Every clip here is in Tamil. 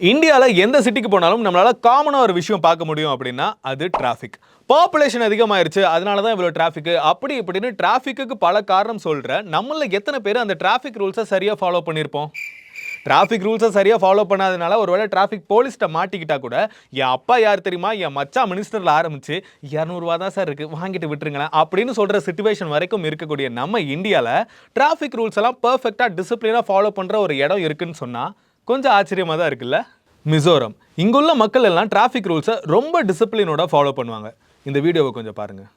இந்தியாவில் எந்த சிட்டிக்கு போனாலும் நம்மளால் காமனாக ஒரு விஷயம் பார்க்க முடியும் அப்படின்னா அது டிராஃபிக் பாப்புலேஷன் அதிகமாயிருச்சு அதனால தான் இவ்வளோ டிராஃபிக்கு அப்படி இப்படின்னு டிராஃபிக்கு பல காரணம் சொல்கிற நம்மளில் எத்தனை பேர் அந்த டிராஃபிக் ரூல்ஸை சரியாக ஃபாலோ பண்ணியிருப்போம் டிராஃபிக் ரூல்ஸை சரியாக ஃபாலோ பண்ணாதனால ஒருவேளை டிராஃபிக் போலீஸ்கிட்ட மாட்டிக்கிட்டா கூட என் அப்பா யார் தெரியுமா? என் மச்சா மினிஸ்டரில் ஆரம்பித்து இரநூறுவா தான் சார் இருக்குது வாங்கிட்டு விட்டுருங்களேன் அப்படின்னு சொல்கிற சுச்சுவேஷன் வரைக்கும் இருக்கக்கூடிய நம்ம இந்தியாவில் டிராஃபிக் ரூல்ஸ் எல்லாம் பர்ஃபெக்டாக டிசிப்ளினாக ஃபாலோ பண்ணுற ஒரு இடம் இருக்குன்னு சொன்னால் கொஞ்சம் ஆச்சரியமாக தான் இருக்குல்ல? மிசோரம். இங்குள்ள மக்கள் எல்லாம் டிராஃபிக் ரூல்ஸை ரொம்ப டிசிப்ளினோட ஃபாலோ பண்ணுவாங்க. இந்த வீடியோவை கொஞ்சம் பாருங்கள்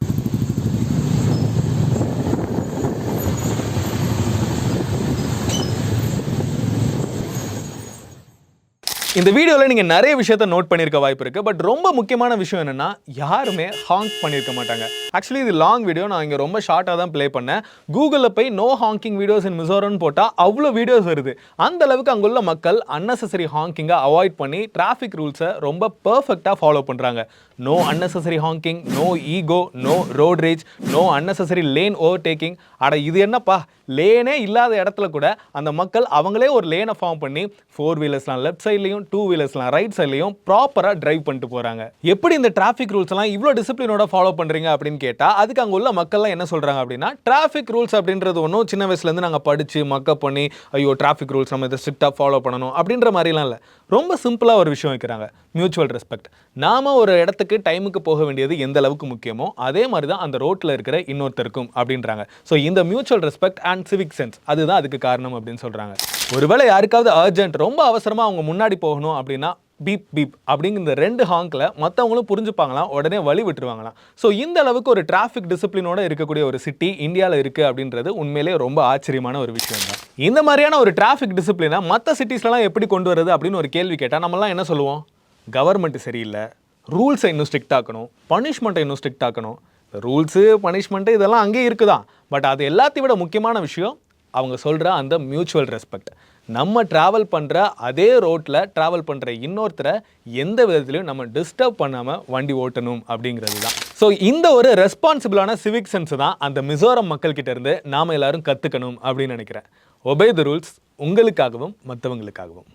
இந்த வீடியோவில் நீங்கள் நிறைய விஷயத்த நோட் பண்ணியிருக்க வாய்ப்பு இருக்குது பட் ரொம்ப முக்கியமான விஷயம் என்னென்னா யாருமே ஹாங்க் பண்ணியிருக்க மாட்டாங்க. ஆக்சுவலி இது லாங் வீடியோ நான் இங்கே ரொம்ப ஷார்ட்டாக தான் ப்ளே பண்ணேன். கூகுளில் போய் நோ ஹாங்கிங் வீடியோஸ் இன் மிசோரம்னு போட்டால் அவ்வளோ வீடியோஸ் வருது. அந்த அளவுக்கு அங்குள்ள மக்கள் அன்னெசரி ஹாங்கிங்கை அவாய்ட் பண்ணி டிராஃபிக் ரூல்ஸை ரொம்ப பர்ஃபெக்டாக ஃபாலோ பண்ணுறாங்க no unnecessary honking no ego no road rage no unnecessary lane overtaking அட இது என்னப்பா? லேனே இல்லாத இடத்துல கூட அந்த மக்கள் அவங்களே ஒரு லேனை ஃபார்ம் பண்ணி ஃபோர் வீலர்ஸ்லாம் லெஃப்ட் சைட்லையும் டூ வீலர்ஸ்லாம் ரைட் சைட்லையும் ப்ராப்பராக டிரைவ் பண்ணிட்டு போகிறாங்க எப்படி இந்த டிராஃபிக் ரூல்ஸ்லாம் இவ்வளோ டிசிப்ளினோட ஃபாலோ பண்ணுறீங்க அப்படின்னு கேட்டால் அதுக்கு அங்கே உள்ள மக்கள்லாம் என்ன சொல்கிறாங்க அப்படின்னா டிராஃபிக் ரூல்ஸ் அப்படின்றது ஒன்றும் சின்ன வயசுலேருந்து நாங்கள் படித்து மக்கப் பண்ணி ஐயோ டிராஃபிக் ரூல்ஸ் நம்ம இதை ஸ்ட்ரிக்டாக ஃபாலோ பண்ணணும் அப்படின்ற மாதிரிலாம் இல்லை. ரொம்ப சிம்பிளாக ஒரு விஷயம் வைக்கிறாங்க. மியூச்சுவல் ரெஸ்பெக்ட் நாம ஒரு இடத்துக்கு டைமுக்கு போக வேண்டியது எந்த அளவுக்கு முக்கியமோ அதே மாதிரி தான் அந்த ரோட்டில் இருக்கிற இன்னொருத்தருக்கும் அப்படின்றாங்க. ஸோ இந்த mutual respect and civic sense அதுதான் அதுக்கு காரணம் அப்படின்னு சொல்கிறாங்க ஒருவேளை யாருக்காவது அர்ஜென்ட் ரொம்ப அவசரமாக அவங்க முன்னாடி போகணும் அப்படின்னா பீப் பீப் அப்படிங்கிற இந்த ரெண்டு ஹாங்கில் மற்றவங்களும் புரிஞ்சுப்பாங்களாம் உடனே வழி விட்டுருவாங்களாம். ஸோ இந்த அளவுக்கு ஒரு டிராஃபிக் டிசிப்ளினோட இருக்கக்கூடிய ஒரு சிட்டி இந்தியாவில் இருக்குது அப்படின்றது உண்மையிலே ரொம்ப ஆச்சரியமான ஒரு விஷயம் தான். இந்த மாதிரியான ஒரு டிராஃபிக் டிசிப்ளினை மற்ற சிட்டிஸ்லாம் எப்படி கொண்டு வருது அப்படின்னு ஒரு கேள்வி கேட்டால் நம்மலாம் என்ன சொல்லுவோம்? கவர்மெண்ட் சரியில்லை ரூல்ஸை இன்னும் ஸ்ட்ரிக்ட் ஆக்கணும் பனிஷ்மெண்ட்டை இன்னும் ஸ்ட்ரிக்ட் ஆக்கணும். ரூல்ஸு பனிஷ்மெண்ட்டு இதெல்லாம் அங்கேயே இருக்குதான். பட் அது எல்லாத்தையும் விட முக்கியமான விஷயம் அவங்க சொல்கிற அந்த மியூச்சுவல் ரெஸ்பெக்ட் நம்ம ட்ராவல் பண்ணுற அதே ரோட்டில் ட்ராவல் பண்ணுற இன்னொருத்தரை எந்த விதத்துலையும் நம்ம டிஸ்டர்ப் பண்ணாமல் வண்டி ஓட்டணும் அப்படிங்கிறது தான் ஸோ இந்த ஒரு ரெஸ்பான்சிபிளான சிவிக் சென்ஸ் தான் அந்த மிசோரம் மக்கள்கிட்ட இருந்து நாம் எல்லாரும் கற்றுக்கணும் அப்படின்னு நினைக்கிறேன். ஒபே த ரூல்ஸ் உங்களுக்காகவும் மற்றவங்களுக்காகவும்